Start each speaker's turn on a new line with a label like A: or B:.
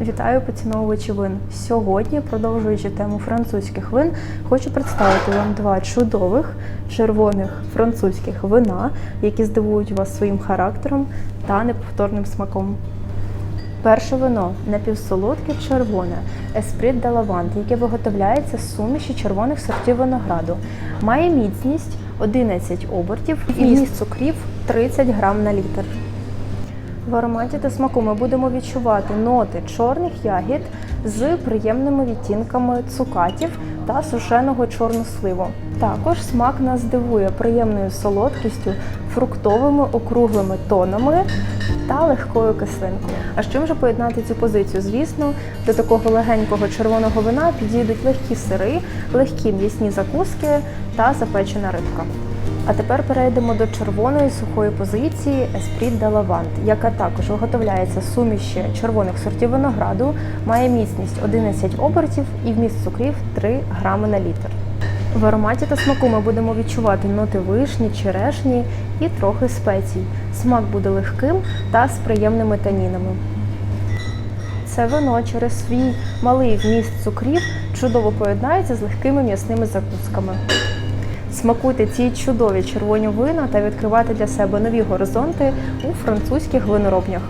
A: Вітаю поціновувачі вин. Сьогодні, продовжуючи тему французьких вин, хочу представити вам два чудових червоних французьких вина, які здивують вас своїм характером та неповторним смаком. Перше вино напівсолодке червоне Esprit de Lavande, яке виготовляється з суміші червоних сортів винограду. Має міцність 11 обертів і вміст цукрів 30 грам на літр. В ароматі та смаку ми будемо відчувати ноти чорних ягід з приємними відтінками цукатів та сушеного чорносливу. Також смак нас здивує приємною солодкістю, фруктовими округлими тонами та легкою кислинкою. А з чим же поєднати цю позицію? Звісно, до такого легенького червоного вина підійдуть легкі сири, легкі м'ясні закуски та запечена рибка. А тепер перейдемо до червоної сухої позиції Esprit de Lavande, яка також виготовляється суміші червоних сортів винограду, має міцність 11 обертів і вміст цукрів 3 грами на літр. В ароматі та смаку ми будемо відчувати ноти вишні, черешні і трохи спецій. Смак буде легким та з приємними танінами. Це вино через свій малий вміст цукрів чудово поєднається з легкими м'ясними закусками. Смакуйте ці чудові червоні вина та відкривайте для себе нові горизонти у французьких виноробнях.